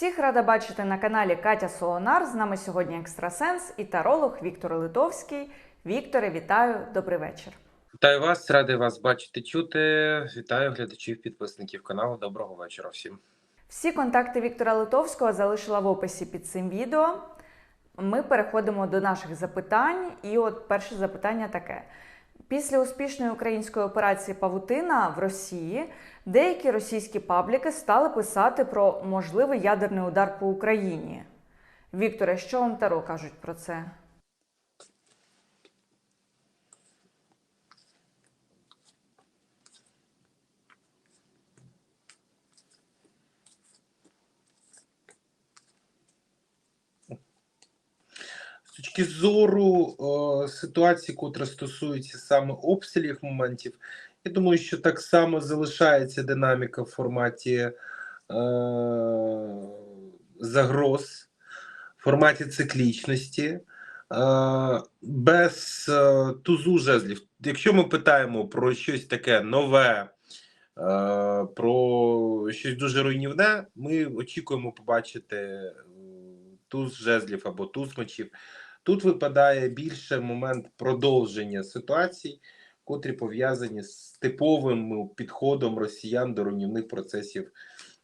Всіх рада бачити на каналі Катя Солонар. З нами сьогодні екстрасенс і таролог Віктор Литовський. Вікторе, вітаю, добрий вечір. Вітаю вас, радий вас бачити, чути. Вітаю глядачів, підписників каналу. Доброго вечора всім. Всі контакти Віктора Литовського залишила в описі під цим відео. Ми переходимо до наших запитань. І от перше запитання таке: після успішної української операції Павутина в Росії деякі російські пабліки стали писати про можливий ядерний удар по Україні. Вікторе, що вам Таро кажуть про це? З точки зору е, ситуації, котра стосується саме обстрілів моментів, я думаю, що так само залишається динаміка в форматі е, загроз, в форматі циклічності. Е, без е, тузу жезлів. Якщо ми питаємо про щось таке нове, е, про щось дуже руйнівне, ми очікуємо побачити туз жезлів або туз мечів. Тут випадає більше момент продовження ситуацій, котрі пов'язані з типовим підходом росіян до руйнівних процесів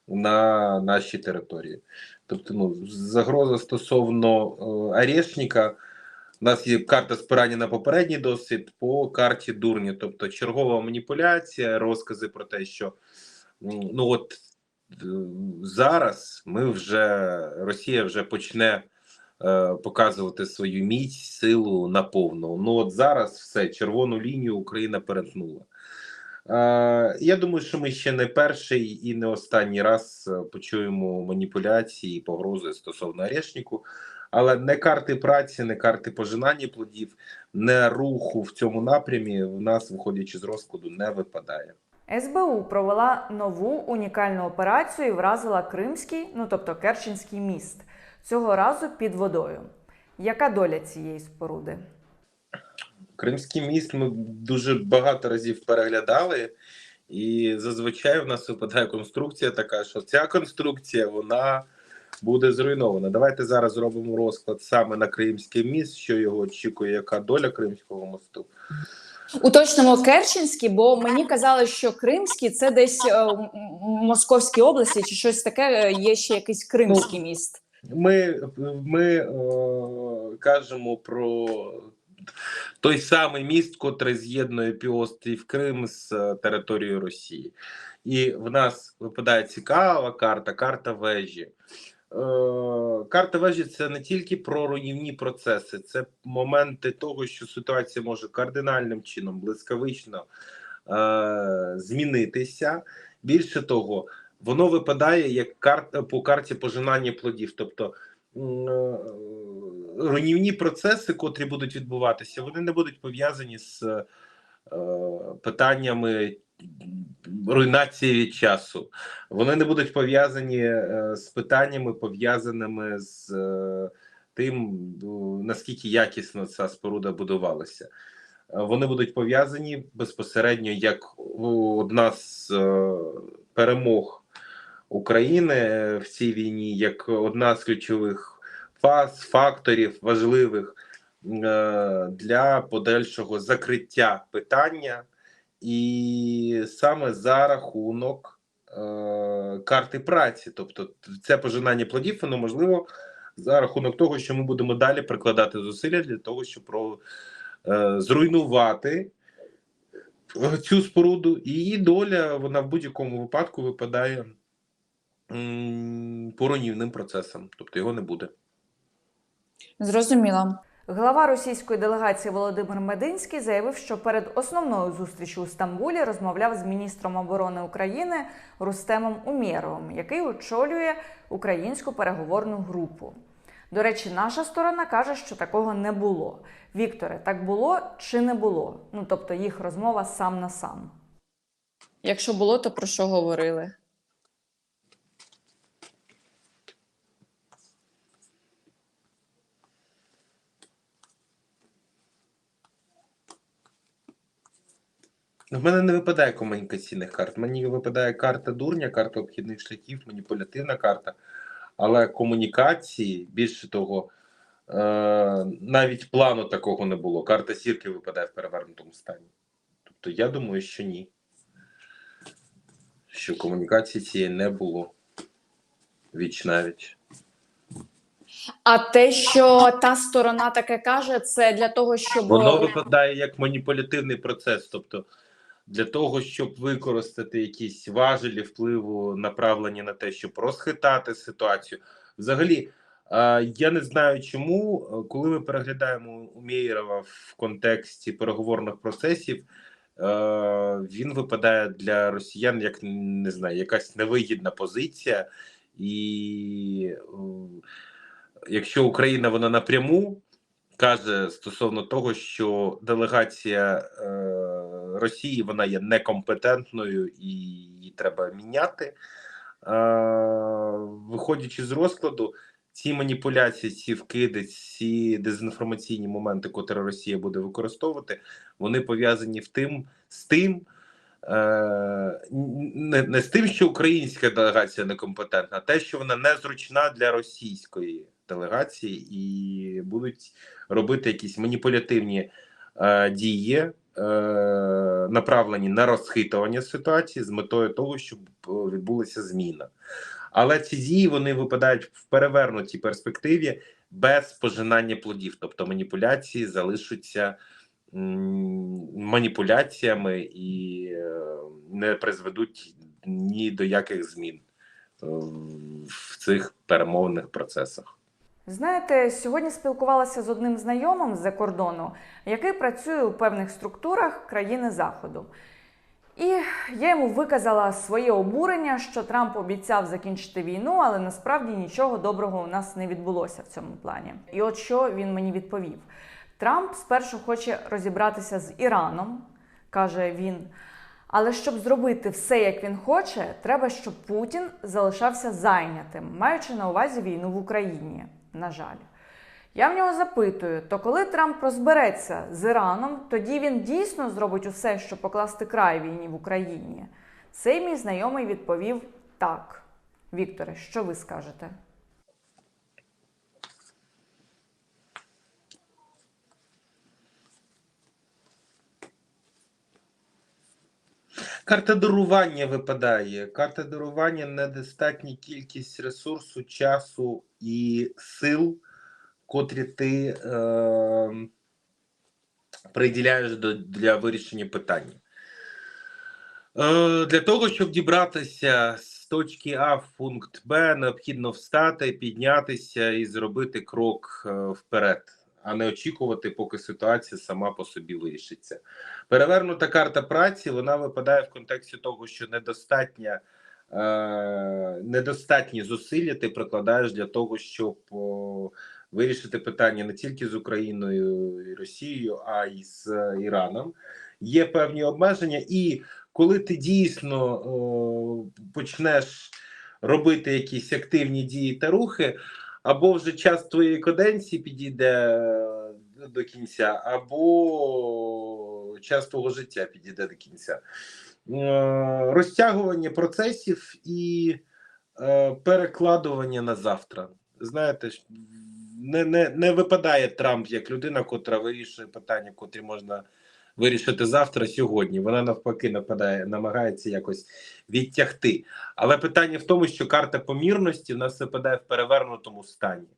на нашій території. Тобто, ну, загроза стосовно е, Орешника, у нас є карта спирання на попередній досвід по карті дурні, тобто чергова маніпуляція, розкази про те, що ну от е, зараз ми вже Росія вже почне е, показувати свою міць, силу наповну. Ну от зараз все червону лінію Україна перетнула. Е, я думаю, що ми ще не перший і не останній раз е, почуємо маніпуляції і погрози стосовно Орешнику. Але не карти праці, не карти пожинання плодів, не руху в цьому напрямі в нас, виходячи з розкладу, не випадає. СБУ провела нову унікальну операцію і вразила Кримський, ну тобто Керченський міст, цього разу під водою. Яка доля цієї споруди? Кримський міст ми дуже багато разів переглядали, і зазвичай в нас випадає конструкція така, що ця конструкція вона буде зруйнована. Давайте зараз зробимо розклад саме на Кримський міст, що його очікує, яка доля Кримського мосту. Уточнимо Керченський, бо мені казали, що Кримський це десь е, в Московській області чи щось таке. е, Є ще якийсь кримський міст. Ми, ми е, кажемо про той самий міст, котрий з'єднує півострів Крим з е, територією Росії. І в нас випадає цікава карта, карта вежі. Е, карта вежі це не тільки про руйнівні процеси, це моменти того, що ситуація може кардинальним чином, блискавично е, змінитися. Більше того, воно випадає як карта по карті пожинання плодів. Тобто е, руйнівні процеси, котрі будуть відбуватися, вони не будуть пов'язані з е, питаннями руйнації часу. Вони не будуть пов'язані е, з питаннями, пов'язаними з е, тим, ну, наскільки якісно ця споруда будувалася. Вони будуть пов'язані безпосередньо як одна з е, перемог України в цій війні, як одна з ключових фаз, факторів важливих для подальшого закриття питання, і саме за рахунок е, карти праці, тобто це пожинання плодів, воно можливо за рахунок того, що ми будемо далі прикладати зусилля для того, щоб про, е, зруйнувати цю споруду, і її доля вона в будь-якому випадку випадає по руйнівним процесам, тобто його не буде. Зрозуміло. Глава російської делегації Володимир Мединський заявив, що перед основною зустрічю у Стамбулі розмовляв з міністром оборони України Рустемом Умєровим, який очолює українську переговорну групу. До речі, наша сторона каже, що такого не було. Вікторе, так було чи не було? Ну тобто їх розмова сам на сам. Якщо було, то про що говорили? В мене не випадає комунікаційних карт. Мені випадає карта дурня, карта обхідних шляхів, маніпулятивна карта. але комунікації, більше того, е, навіть плану такого не було. Карта сірки випадає в перевернутому стані. Тобто, я думаю, що ні. Що комунікації цієї не було. Віч навіть. А те, що та сторона таке каже, це для того, щоб Воно випадає як маніпулятивний процес. Тобто, для того, щоб використати якісь важелі впливу, направлені на те, щоб розхитати ситуацію. Взагалі, е, я не знаю чому, е, коли ми переглядаємо Умєєрова в контексті переговорних процесів, е, він випадає для росіян як не знаю, якась невигідна позиція, і якщо Україна вона напряму каже стосовно того, що делегація Росії вона є некомпетентною і її треба міняти. Е, виходячи з розкладу, ці маніпуляції, ці вкиди, ці дезінформаційні моменти, котрі Росія буде використовувати, вони пов'язані в тим з тим. е, Не, не з тим, що українська делегація некомпетентна, а те, що вона незручна для російської делегації, і будуть робити якісь маніпулятивні е, дії, направлені на розхитування ситуації з метою того, щоб е, відбулася зміна. Але ці дії вони випадають в перевернутій перспективі без пожинання плодів, тобто маніпуляції залишаться маніпуляціями і е, не призведуть ні до яких змін е, в цих перемовних процесах. Знаєте, сьогодні спілкувалася з одним знайомим з-за кордону, який працює у певних структурах країни Заходу. І я йому виказала своє обурення, що Трамп обіцяв закінчити війну, але насправді нічого доброго у нас не відбулося в цьому плані. І от що він мені відповів: Трамп спершу хоче розібратися з Іраном, каже він. Але щоб зробити все, як він хоче, треба, щоб Путін залишався зайнятим, маючи на увазі війну в Україні. На жаль. Я в нього запитую: то коли Трамп розбереться з Іраном, тоді він дійсно зробить усе, щоб покласти край війні в Україні. Цей мій знайомий відповів так. Вікторе, що ви скажете? Карта дарування випадає. Карта дарування недостатня кількість ресурсу, часу і сил, котрі ти е, приділяєш до, для вирішення питання. Е, для того, щоб дібратися з точки А в пункт Б, необхідно встати, піднятися і зробити крок е, вперед, а не очікувати, поки ситуація сама по собі вирішиться. Перевернута карта праці вона випадає в контексті того, що недостатня, е, недостатні зусилля ти прикладаєш для того, щоб о, вирішити питання не тільки з Україною і Росією, а й з е, Іраном. Є певні обмеження, і коли ти дійсно о, почнеш робити якісь активні дії та рухи, або вже час твоєї каденції підійде е, до кінця, або час твого життя підійде до кінця. Е, Розтягування процесів і е, перекладування на завтра. Знаєте, не, не, не випадає Трамп як людина, котра вирішує питання, котрі можна вирішити завтра, сьогодні. Вона навпаки нападає, намагається якось відтягти. Але питання в тому, що карта помірності в нас випадає в перевернутому стані.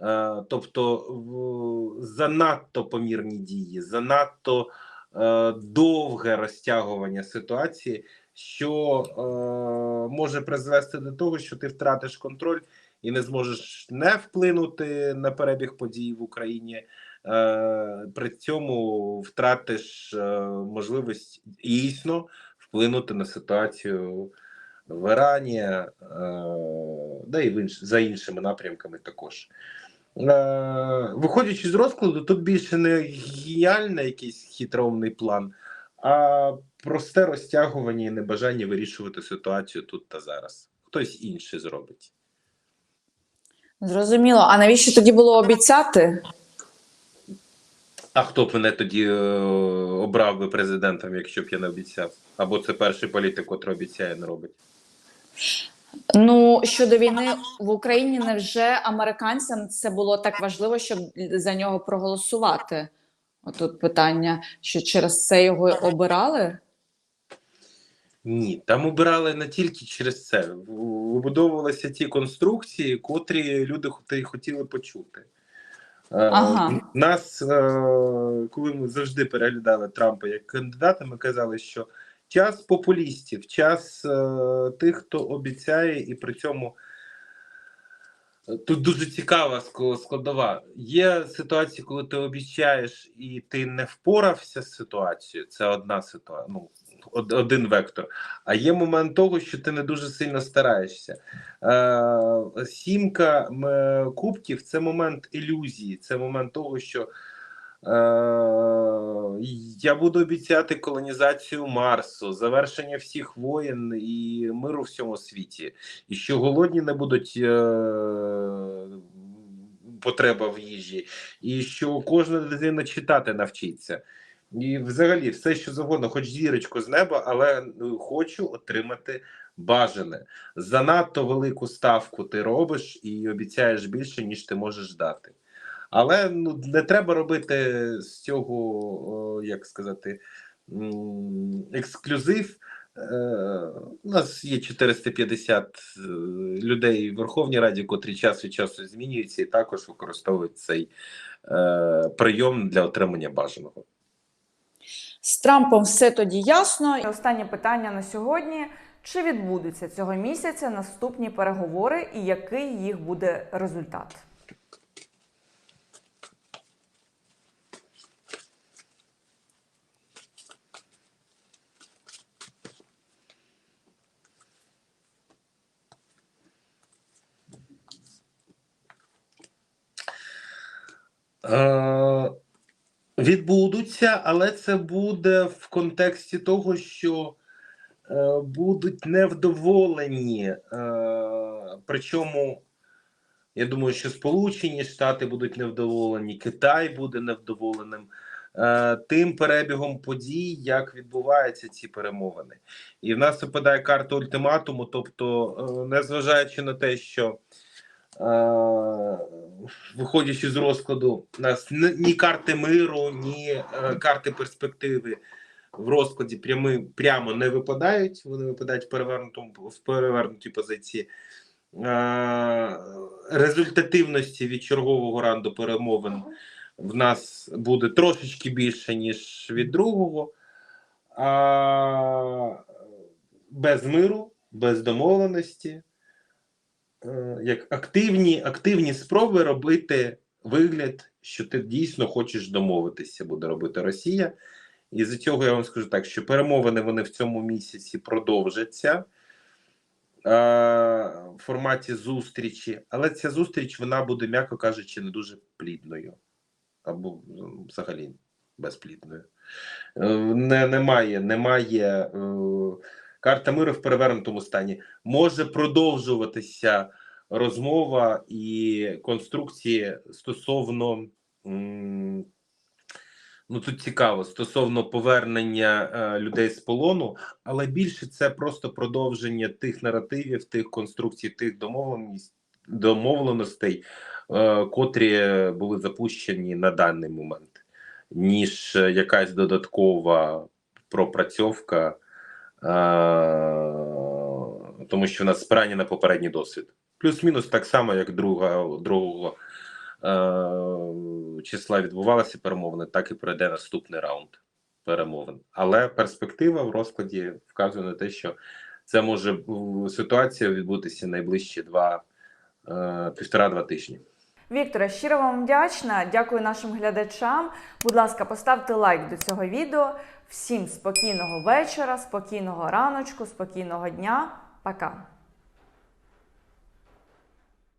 Е, тобто в, занадто помірні дії, занадто е, довге розтягування ситуації, що е, може призвести до того, що ти втратиш контроль і не зможеш не вплинути на перебіг подій в Україні. Е, при цьому втратиш е, можливість дійсно вплинути на ситуацію в Ірані, е, да і в інш, за іншими напрямками також. Виходячи з розкладу, тут більше не геніальний якийсь хитромний план, а просте розтягування і небажання вирішувати ситуацію тут та зараз. Хтось інший зробить. зрозуміло. А навіщо тоді було обіцяти? А хто б мене тоді е, обрав би президентом, якщо б я не обіцяв? Або це перший політик, котрий обіцяє, не робить. Ну щодо війни в Україні, невже американцям це було так важливо, щоб за нього проголосувати? Отут питання, що через це його обирали? Ні, там обирали не тільки через це. Вибудовувалися ті конструкції, котрі люди хотіли почути. Е, Ага. Нас, е, коли ми завжди переглядали Трампа як кандидата, ми казали, що час популістів, час е, тих, хто обіцяє, і при цьому тут дуже цікава складова. Є ситуації, коли ти обіцяєш і ти не впорався з ситуацією. Це одна ситуація. Ну, один вектор. А є момент того, що ти не дуже сильно стараєшся. Е, сімка кубків це момент ілюзії, це момент того, що е, я буду обіцяти колонізацію Марсу, завершення всіх воєн і миру в всьому світі, і що голодні не будуть. Е, Потреба в їжі, і що кожна дитина читати навчиться. І взагалі все, що завгодно, хоч зірочку з неба, але ну, хочу отримати бажане. Занадто велику ставку ти робиш і обіцяєш більше, ніж ти можеш дати. Але ну, не треба робити з цього, як сказати, ексклюзив. Е, У нас є 450 е, людей в Верховній Раді, котрі час від часу змінюються і також використовують цей е, прийом для отримання бажаного. З Трампом все тоді ясно. І останнє питання на сьогодні: чи відбудуться цього місяця наступні переговори, і який їх буде результат? Е, відбудуться, але це буде в контексті того, що е, будуть невдоволені. Е, причому, я думаю, що Сполучені Штати будуть невдоволені, Китай буде невдоволеним. е, Тим перебігом подій, як відбуваються ці перемовини, і в нас випадає карта ультиматуму. Тобто, е, незважаючи на те, що виходячи з розкладу, у нас ні, карти миру, ні е, карти перспективи в розкладі прями, прямо не випадають. Вони випадають в перевернутому в перевернутій позиції. Е, результативності від чергового раунду перемовин в нас буде трошечки більше, ніж від другого. А без миру, без домовленості е, як активні, активні спроби робити вигляд, що ти дійсно хочеш домовитися, буде робити Росія. І з цього я вам скажу так, що перемовини вони в цьому місяці продовжаться е, в форматі зустрічі, але ця зустріч вона буде, м'яко кажучи, не дуже плідною або взагалі безплідною. Е, Не, немає, немає е, карта миру в перевернутому стані. Може продовжуватися розмова і конструкції стосовно. Ну, тут цікаво стосовно повернення е, людей з полону, але більше це просто продовження тих наративів, тих конструкцій, тих домовленостей, е, котрі були запущені на даний момент, ніж е, якась додаткова пропрацьовка, тому що в нас спирання на попередній досвід. Плюс-мінус так само, як друга, другого е, числа відбувалися перемовини, так і пройде наступний раунд перемовин. Але перспектива в розкладі вказує на те, що це може ситуація відбутися найближчі два е, півтора-два тижні. Вікторе, щиро вам вдячна. Дякую нашим глядачам. Будь ласка, поставте лайк до цього відео. Всім спокійного вечора, спокійного раночку, спокійного дня. Пока.